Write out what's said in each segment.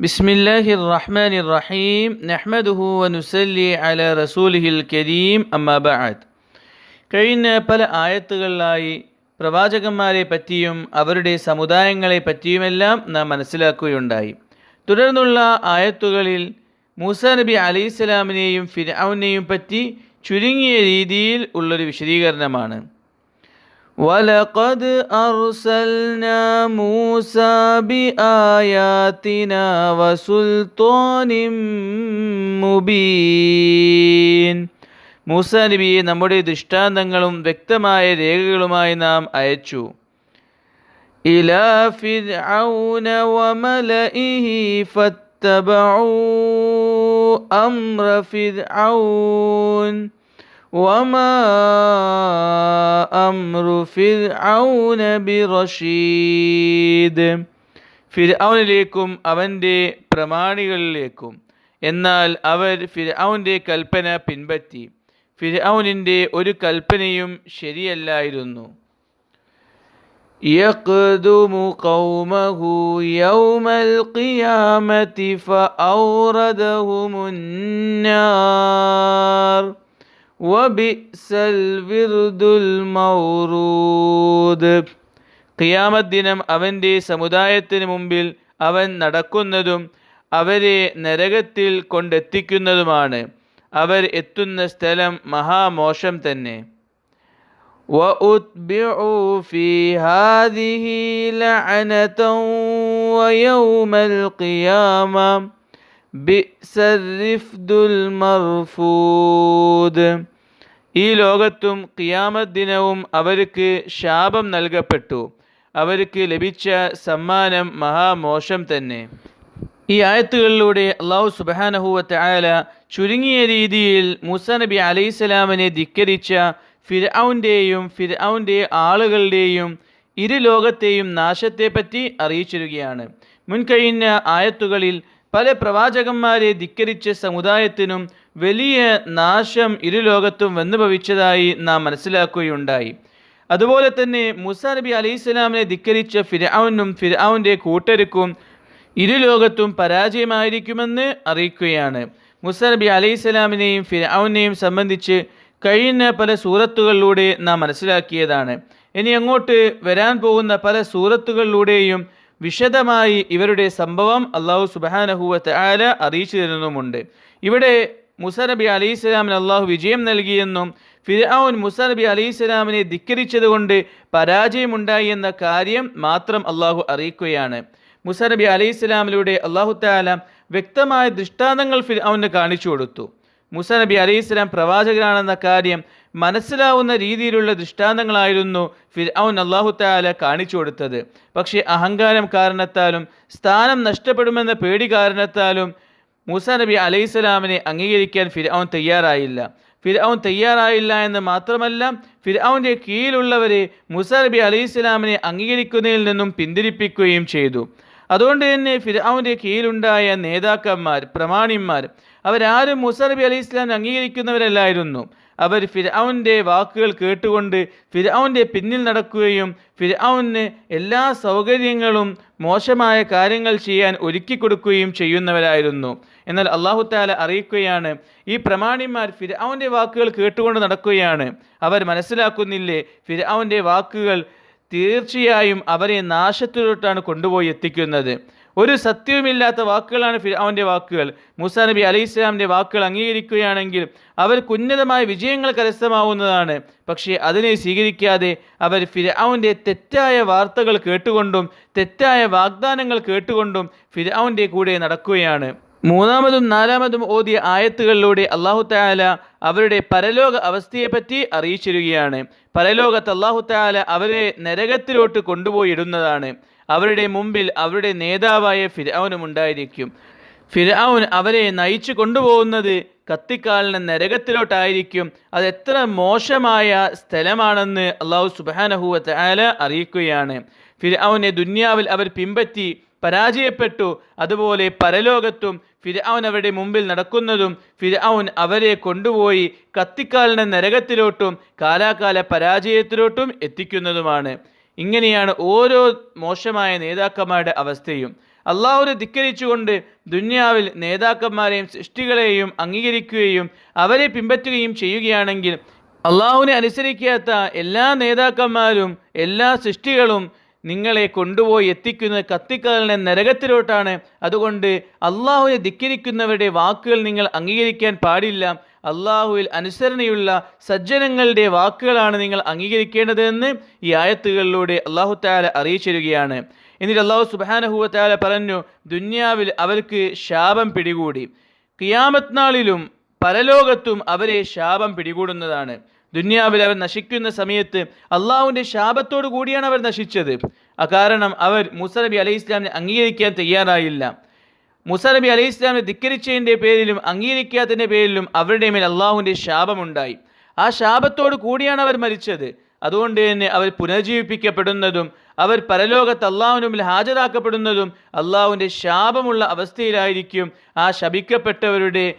بسم الله الرحمن الرحيم نحمده ونسلي على رسوله الكريم أما بعد കഴിഞ്ഞ പല ആയത്തുകളിലായി പ്രവാചകന്മാരെ പറ്റിയും അവരുടെ സമുദായങ്ങളെ പറ്റിയുമെല്ലാം നാം മനസ്സിലാക്കുകയുണ്ടായി തുടർന്നുള്ള ആയത്തുകളിൽ മൂസ നബി അലൈഹി സ്വലാമിനെയും ഫിർഔനെയും പറ്റി ചുരുങ്ങിയ രീതിയിൽ ഉള്ളൊരു വിശദീകരണമാണ് ولقد أرسلنا موسى بآياتنا وسلطان മുബീൻ മൂസ നബിയെ നമ്മുടെ ദൃഷ്ടാന്തങ്ങളും വ്യക്തമായ രേഖകളുമായി നാം അയച്ചു إلى فرعون وملئه فاتبعوا أمر فرعون وما أمر فرعون برشيد ഫിർഔനിലേക്കും അവൻ്റെ പ്രമാണികളിലേക്കും എന്നാൽ അവർ ഫിർഔൻ്റെ കൽപ്പന പിൻപറ്റി ഫിർഔനിൻ്റെ ഒരു കൽപ്പനയും ശരിയല്ലായിരുന്നു يقدم قومه يوم القيامة فأوردهم النار وبئس الورد المورود ഖിയാമത്ത് ദിനം അവൻ്റെ സമുദായത്തിന് മുമ്പിൽ അവൻ നടക്കുന്നതും അവരെ നരകത്തിൽ കൊണ്ടെത്തിക്കുന്നതുമാണ് അവർ എത്തുന്ന സ്ഥലം മഹാമോശം തന്നെ وأتبعوا في هذه لعنة ويوم القيامة ബിസരിഫ്ദുൽ മർഫൂദ്. ഈ ലോകത്തും ഖിയാമത് ദിനവും അവർക്ക് ശാപം നൽകപ്പെട്ടു. അവർക്ക് ലഭിച്ച സമ്മാനം മഹാമോശം തന്നെ. ഈ ആയത്തുകളിലൂടെ അള്ളാഹു സുബാനഹുവത്ത് ആല ചുരുങ്ങിയ രീതിയിൽ മൂസ നബി അലൈഹിസ്സലാമിനെ ധിക്കരിച്ച ഫിർഔന്റെയും ഫിർഔന്റെ ആളുകളുടെയും ഇരു ലോകത്തെയും നാശത്തെപ്പറ്റി അറിയിച്ചിരുകയാണ്. മുൻകഴിഞ്ഞ ആയത്തുകളിൽ പല പ്രവാചകന്മാരെ ധിക്കരിച്ച സമുദായത്തിനും വലിയ നാശം ഇരുലോകത്തും വന്നുഭവിച്ചതായി വന്നു ഭവിച്ചതായി നാം മനസ്സിലാക്കുകയുണ്ടായി. അതുപോലെ തന്നെ മുസ നബി അലൈഹി ധിക്കരിച്ച ഫിരാവുനും ഫിരാവുന്റെ കൂട്ടർക്കും ഇരുലോകത്തും പരാജയമായിരിക്കുമെന്ന് അറിയിക്കുകയാണ്. മുസ നബി അലൈഹി സ്വലാമിനെയും ഫിർഔനെയും സംബന്ധിച്ച് കഴിഞ്ഞ പല സൂറത്തുകളിലൂടെ നാം മനസ്സിലാക്കിയതാണ്. ഇനി അങ്ങോട്ട് വരാൻ പോകുന്ന പല സൂറത്തുകളിലൂടെയും വിശദമായി ഇവരുടെ സംഭവം അള്ളാഹു സുബാനഹുവത്ത് ആല അറിയിച്ചു തരുന്നുമുണ്ട് ഇവിടെ മുസ നബി അലൈഹി അള്ളാഹു വിജയം നൽകിയെന്നും ഫിർഔൻ മുസ നബി അലൈഹി സ്വലാമിനെ ധിക്കരിച്ചതുകൊണ്ട് പരാജയമുണ്ടായി എന്ന കാര്യം മാത്രം അള്ളാഹു അറിയിക്കുകയാണ്. മുസ നബി അലൈഹി സ്വലാമിലൂടെ അള്ളാഹു താല വ്യക്തമായ ദൃഷ്ടാന്തങ്ങൾ ഫിർഔന് കാണിച്ചു കൊടുത്തു. മുസ നബി അലൈഹി സ്വലാം പ്രവാചകനാണെന്ന കാര്യം മനസ്സിലാവുന്ന രീതിയിലുള്ള ദൃഷ്ടാന്തങ്ങളായിരുന്നു ഫിർഔൻ അള്ളാഹു താല കാണിച്ചു കൊടുത്തത്. പക്ഷേ അഹങ്കാരം കാരണത്താലും സ്ഥാനം നഷ്ടപ്പെടുമെന്ന പേടി കാരണത്താലും മൂസ നബി അലൈഹി സ്വലാമിനെ അംഗീകരിക്കാൻ ഫിർഔൻ തയ്യാറായില്ല. ഫിർഔൻ തയ്യാറായില്ല എന്ന് മാത്രമല്ല ഫിർഔന്റെ കീഴിലുള്ളവരെ മൂസ നബി അലൈഹി സ്വലാമിനെ അംഗീകരിക്കുന്നതിൽ നിന്നും പിന്തിരിപ്പിക്കുകയും ചെയ്തു. അതുകൊണ്ട് തന്നെ ഫിർഔന്റെ കീഴിലുണ്ടായ നേതാക്കന്മാർ പ്രമാണിന്മാർ അവരാരും മൂസ നബി അലൈഹി സ്വലാം അംഗീകരിക്കുന്നവരല്ലായിരുന്നു. അവർ ഫിർഔന്റെ വാക്കുകൾ കേട്ടുകൊണ്ട് ഫിർഔന്റെ പിന്നിൽ നടക്കുകയും ഫിർഔന് എല്ലാ സൗകര്യങ്ങളും മോശമായ കാര്യങ്ങൾ ചെയ്യാൻ ഒരുക്കി കൊടുക്കുകയും ചെയ്യുന്നവരായിരുന്നു. എന്നാൽ അള്ളാഹു താല അറിയിക്കുകയാണ് ഈ പ്രമാണിമാർ ഫിർഔന്റെ വാക്കുകൾ കേട്ടുകൊണ്ട് നടക്കുകയാണ്. അവർ മനസ്സിലാക്കുന്നില്ലേ ഫിർഔന്റെ വാക്കുകൾ തീർച്ചയായും അവരെ നാശത്തിലോട്ടാണ് കൊണ്ടുപോയി എത്തിക്കുന്നത്. ഒരു സത്യവുമില്ലാത്ത വാക്കുകളാണ് അവന്റെ വാക്കുകൾ. മൂസാ നബി അലൈഹി ഇസ്ലാമിന്റെ വാക്കുകൾ അംഗീകരിക്കുകയാണെങ്കിൽ അവർ ഉന്നതമായ വിജയങ്ങൾ കരസ്ഥമാവുന്നതാണ്. പക്ഷേ അതിനെ സ്വീകരിക്കാതെ അവർ ഫിരാവിന്റെ തെറ്റായ വാർത്തകൾ കേട്ടുകൊണ്ടും തെറ്റായ വാഗ്ദാനങ്ങൾ കേട്ടുകൊണ്ടും ഫിരാവിന്റെ കൂടെ നടക്കുകയാണ്. മൂന്നാമതും നാലാമതും ഓതിയ ആയത്തുകളിലൂടെ അള്ളാഹു താല അവരുടെ പരലോക അവസ്ഥയെപ്പറ്റി അറിയിച്ചിരുകയാണ് പരലോകത്ത് അള്ളാഹു താല അവരെ നരകത്തിലോട്ട് കൊണ്ടുപോയി ഇടുന്നതാണ്. അവരുടെ മുമ്പിൽ അവരുടെ നേതാവായ ഫിരാവനും ഉണ്ടായിരിക്കും. ഫിർഔൻ അവരെ നയിച്ചു കൊണ്ടുപോകുന്നത് കത്തിക്കാലിന് നരകത്തിലോട്ടായിരിക്കും. അത് എത്ര മോശമായ സ്ഥലമാണെന്ന് അള്ളാഹു സുബാനഹുവത്ത് ആല അറിയിക്കുകയാണ്. ഫിരാവുനെ ദുന്യാവിൽ അവർ പിമ്പറ്റി പരാജയപ്പെട്ടു. അതുപോലെ പരലോകത്തും ഫിരാവൻ അവരുടെ മുമ്പിൽ നടക്കുന്നതും ഫിരാവുൻ അവരെ കൊണ്ടുപോയി കത്തിക്കാലിന് നരകത്തിലോട്ടും കാലാകാല പരാജയത്തിലോട്ടും എത്തിക്കുന്നതുമാണ്. ഇങ്ങനെയാണ് ഓരോ മോശമായ നേതാക്കന്മാരുടെ അവസ്ഥയും. അള്ളാഹുവിനെ ധിക്കരിച്ചുകൊണ്ട് ദുന്യാവിൽ നേതാക്കന്മാരെയും സൃഷ്ടികളെയും അംഗീകരിക്കുകയും അവരെ പിൻപറ്റുകയും ചെയ്യുകയാണെങ്കിൽ അള്ളാഹുവിനെ അനുസരിക്കാത്ത എല്ലാ നേതാക്കന്മാരും എല്ലാ സൃഷ്ടികളും നിങ്ങളെ കൊണ്ടുപോയി എത്തിക്കുന്നത് കത്തിക്കലിനെ നരകത്തിലോട്ടാണ്. അതുകൊണ്ട് അള്ളാഹുവിനെ ധിക്കരിക്കുന്നവരുടെ വാക്കുകൾ നിങ്ങൾ അംഗീകരിക്കാൻ പാടില്ല. അള്ളാഹുവിൽ അനുസരണയുള്ള സജ്ജനങ്ങളുടെ വാക്കുകളാണ് നിങ്ങൾ അംഗീകരിക്കേണ്ടതെന്ന് ഈ ആയത്തുകളിലൂടെ അള്ളാഹു താല അറിയിച്ചിരുകയാണ് എന്നിട്ട് അള്ളാഹു സുബാനഹുവത്താല പറഞ്ഞു ദുന്യാവിൽ അവർക്ക് ശാപം പിടികൂടി. കിയാമത് നാളിലും പരലോകത്തും അവരെ ശാപം പിടികൂടുന്നതാണ്. ദുന്യാവിൽ അവർ നശിക്കുന്ന സമയത്ത് അള്ളാഹുവിന്റെ ശാപത്തോടു കൂടിയാണ് അവർ നശിച്ചത്. അകാരണം അവർ മൂസ നബി അലൈഹി ഇസ്ലാമിനെ അംഗീകരിക്കാൻ തയ്യാറായില്ല. മൂസ നബി അലൈഹി ഇസ്ലാമിനെ ധിക്കരിച്ചതിന്റെ പേരിലും അംഗീകരിക്കാത്തതിന്റെ പേരിലും അവരുടെ മേൽ അള്ളാഹുവിന്റെ ശാപമുണ്ടായി. ആ ശാപത്തോട് കൂടിയാണ് അവർ മരിച്ചത്. അതുകൊണ്ട് തന്നെ അവർ പുനർജീവിപ്പിക്കപ്പെടുന്നതും അവർ പരലോകത്ത് അള്ളാഹുവിന് മുമ്പിൽ ഹാജരാക്കപ്പെടുന്നതും അള്ളാഹുവിന്റെ ശാപമുള്ള അവസ്ഥയിലായിരിക്കും ആ ശപിക്കപ്പെട്ടവരുടെ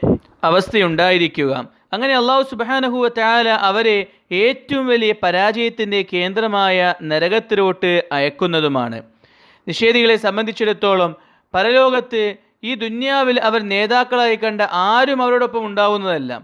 അവസ്ഥയുണ്ടായിരിക്കുക. അങ്ങനെ അള്ളാഹു സുബാനഹുവ താല അവരെ ഏറ്റവും വലിയ പരാജയത്തിന്റെ കേന്ദ്രമായ നരകത്തിലോട്ട് അയക്കുന്നതുമാണ്. നിഷേധികളെ സംബന്ധിച്ചിടത്തോളം പരലോകത്ത് ഈ ദുന്യാവിൽ അവർ നേതാക്കളായി കണ്ട ആരും അവരോടൊപ്പം ഉണ്ടാവുന്നതല്ല.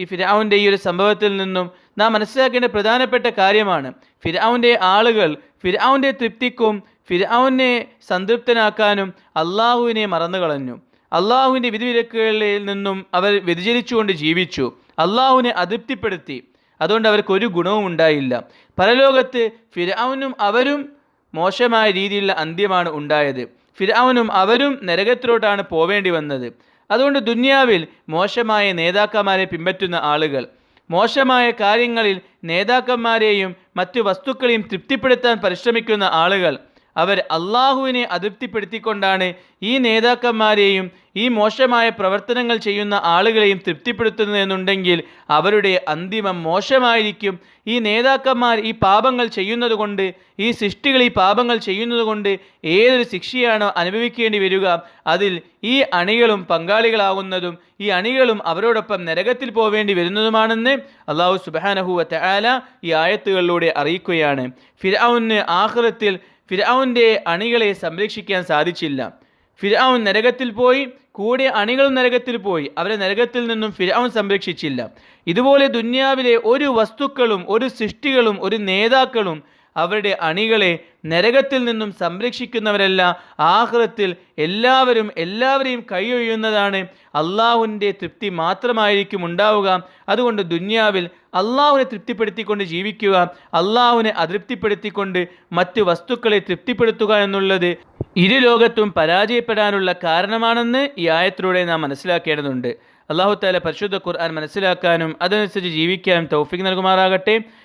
ഈ ഫിരാവുന്റെ ഈ ഒരു സംഭവത്തിൽ നിന്നും നാം മനസ്സിലാക്കേണ്ട പ്രധാനപ്പെട്ട കാര്യമാണ്. ഫിരാവുന്റെ ആളുകൾ ഫിരാവുന്റെ തൃപ്തിക്കും ഫിരാവുനെ സംതൃപ്തനാക്കാനും അള്ളാഹുവിനെ മറന്നു കളഞ്ഞു അള്ളാഹുവിന്റെ വിധിവിലക്കുകളിൽ നിന്നും അവർ വ്യതിചലിച്ചുകൊണ്ട് ജീവിച്ചു. അള്ളാഹുവിനെ അതൃപ്തിപ്പെടുത്തി. അതുകൊണ്ട് അവർക്ക് ഒരു ഗുണവും ഉണ്ടായില്ല. പരലോകത്ത് ഫിരാവുനും അവരും മോശമായ രീതിയിലുള്ള അന്ത്യമാണ് ഉണ്ടായത്. ഫിരാവുനും അവരും നരകത്തിലോട്ടാണ് പോവേണ്ടി വന്നത്. അതുകൊണ്ട് ദുന്യാവിൽ മോശമായ നേതാക്കന്മാരെ പിൻപറ്റുന്ന ആളുകൾ. മോശമായ കാര്യങ്ങളിൽ നേതാക്കന്മാരെയും മറ്റു വസ്തുക്കളെയും തൃപ്തിപ്പെടുത്താൻ പരിശ്രമിക്കുന്ന ആളുകൾ. അവർ അള്ളാഹുവിനെ അതൃപ്തിപ്പെടുത്തിക്കൊണ്ടാണ് ഈ നേതാക്കന്മാരെയും ഈ മോശമായ പ്രവർത്തനങ്ങൾ ചെയ്യുന്ന ആളുകളെയും തൃപ്തിപ്പെടുത്തുന്നതെന്നുണ്ടെങ്കിൽ അവരുടെ അന്തിമം മോശമായിരിക്കും. ഈ നേതാക്കന്മാർ ഈ പാപങ്ങൾ ചെയ്യുന്നതുകൊണ്ട് ഈ സൃഷ്ടികൾ ഈ പാപങ്ങൾ ചെയ്യുന്നതുകൊണ്ട് ഏതൊരു ശിക്ഷയാണോ അനുഭവിക്കേണ്ടി വരിക അതിൽ ഈ അണികളും പങ്കാളികളാകുന്നതും ഈ അണികളും അവരോടൊപ്പം നരകത്തിൽ പോവേണ്ടി വരുന്നതുമാണെന്ന് അള്ളാഹു സുബാനഹുവ തആല ഈ ആയത്തുകളിലൂടെ അറിയിക്കുകയാണ്. ഫിർഔന് ആഹ്റത്തിൽ ഫിർഔന്റെ അണികളെ സംരക്ഷിക്കാൻ സാധിച്ചില്ല. ഫിരാവൻ നരകത്തിൽ പോയി കൂടെ അണികളും നരകത്തിൽ പോയി. അവരെ നരകത്തിൽ നിന്നും ഫിർഔൻ സംരക്ഷിച്ചില്ല. ഇതുപോലെ ദുന്യാവിലെ ഒരു വസ്തുക്കളും ഒരു സൃഷ്ടികളും ഒരു നേതാക്കളും അവരുടെ അണികളെ നരകത്തിൽ നിന്നും സംരക്ഷിക്കുന്നവരല്ല ആഹ്റത്തിൽ എല്ലാവരും എല്ലാവരെയും കൈയൊഴിയുന്നതാണ്. അള്ളാഹുവിന്റെ തൃപ്തി മാത്രമായിരിക്കും ഉണ്ടാവുക. അതുകൊണ്ട് ദുന്യാവിൽ അള്ളാഹുവിനെ തൃപ്തിപ്പെടുത്തിക്കൊണ്ട് ജീവിക്കുക അള്ളാഹുവിനെ അതൃപ്തിപ്പെടുത്തിക്കൊണ്ട് മറ്റ് വസ്തുക്കളെ തൃപ്തിപ്പെടുത്തുക എന്നുള്ളത് ഇരു ലോകത്തും പരാജയപ്പെടാനുള്ള കാരണമാണെന്ന് ഈ ആയത്തിലൂടെ നാം മനസ്സിലാക്കേണ്ടതുണ്ട്. അള്ളാഹു താല പരിശുദ്ധ ഖുർആൻ മനസ്സിലാക്കാനും അതനുസരിച്ച് ജീവിക്കാനും തൗഫിക് നൽകുമാറാകട്ടെ.